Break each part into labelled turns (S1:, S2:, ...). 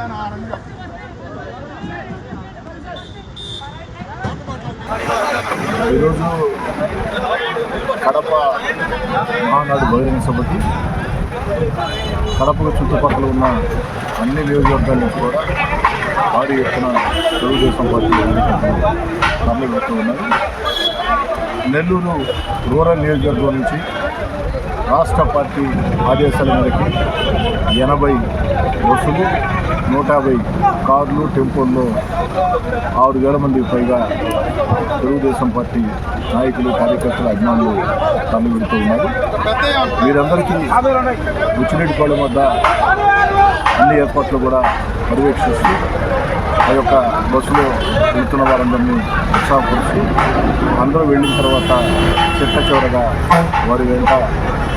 S1: మధ్యాహ్నం ఈరోజు కడప మహానాడు బహిరంగ సభకి కడప చుట్టుపక్కల ఉన్న అన్ని నియోజకవర్గాల నుంచి కూడా భారీ ఎత్తున తెలుగుదేశం పార్టీ తరలి తరలిపెడుతూ ఉన్నారు. నెల్లూరు రూరల్ నియోజకవర్గం నుంచి రాష్ట్ర పార్టీ ఆదేశాల మేరకు ఎనభై బస్సులు నూట యాభై కార్లు టెంపోల్లో ఆరు వేల మందికి పైగా తెలుగుదేశం పార్టీ నాయకులు కార్యకర్తలు అభిమానులు తరలివెడుతూ ఉన్నారు. వీరందరికీ ఉచ్చిరెడ్డిపాలెం వద్ద అన్ని ఏర్పాట్లు కూడా పర్యవేక్షిస్తూ ఆ యొక్క బస్సులో వెళ్తున్న వారందరినీ ఉత్సాహపరుస్తూ అందరూ వెళ్ళిన తర్వాత చిట్ట చివరగా వారి వెంట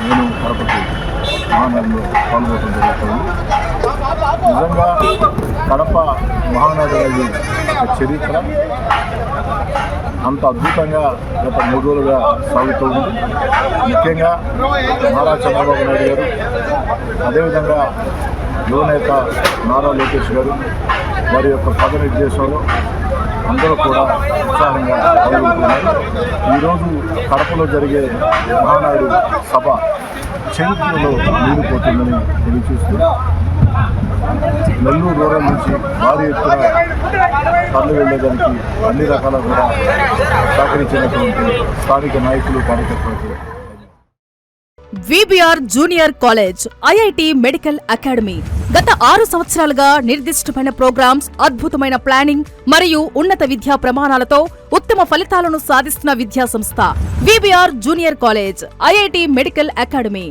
S1: నేను కడపకి మహానగరంలో పాల్గొనడం జరుగుతుంది నిజంగా కడప మహానగరం అనేది ఒక చరిత్ర. అంత అద్భుతంగా గత మూడు రోజులుగా సాగుతూ ఉంది. ముఖ్యంగా నారా చంద్రబాబు నాయుడు గారు అదేవిధంగా యువనేత నారా లోకేష్ గారు వారి యొక్క పద నిర్దేశంలో అందరూ కూడా ఉత్సాహంగా పాల్గొంటున్నారు. ఈరోజు కడపలో జరిగే మహానాడు సభ చరిత్రలో నీడిపోతుందని తెలియజేస్తూ నెల్లూరు రూరల్ నుంచి భారీ ఎత్తున తరలి వెళ్ళేదానికి అన్ని రకాల కూడా సహకరించినటువంటి స్థానిక నాయకులు కార్యకర్తలకు
S2: VBR junior college IIT medical academy గత ఆరు సంవత్సరాలుగా నిర్దిష్టమైన ప్రోగ్రామ్స్ అద్భుతమైన ప్లానింగ్ మరియు ఉన్నత విద్యా ప్రమాణాలతో ఉత్తమ ఫలితాలను సాధిస్తున్న విద్యా సంస్థ. VBR junior college IIT medical academy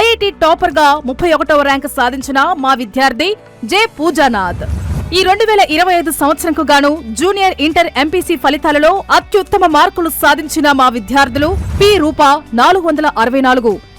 S2: IIT టాపర్గా ముప్పై ఒకటవ ర్యాంక్ సాధించిన మా విద్యార్థి జె పూజానాథ్. ఈ రెండు వేల ఇరవై ఐదు సంవత్సరంకు గాను జూనియర్ ఇంటర్ ఎంపీసీ ఫలితాలలో అత్యుత్తమ మార్కులు సాధించిన మా విద్యార్థులు పి రూప నాలుగు వందల అరవై నాలుగు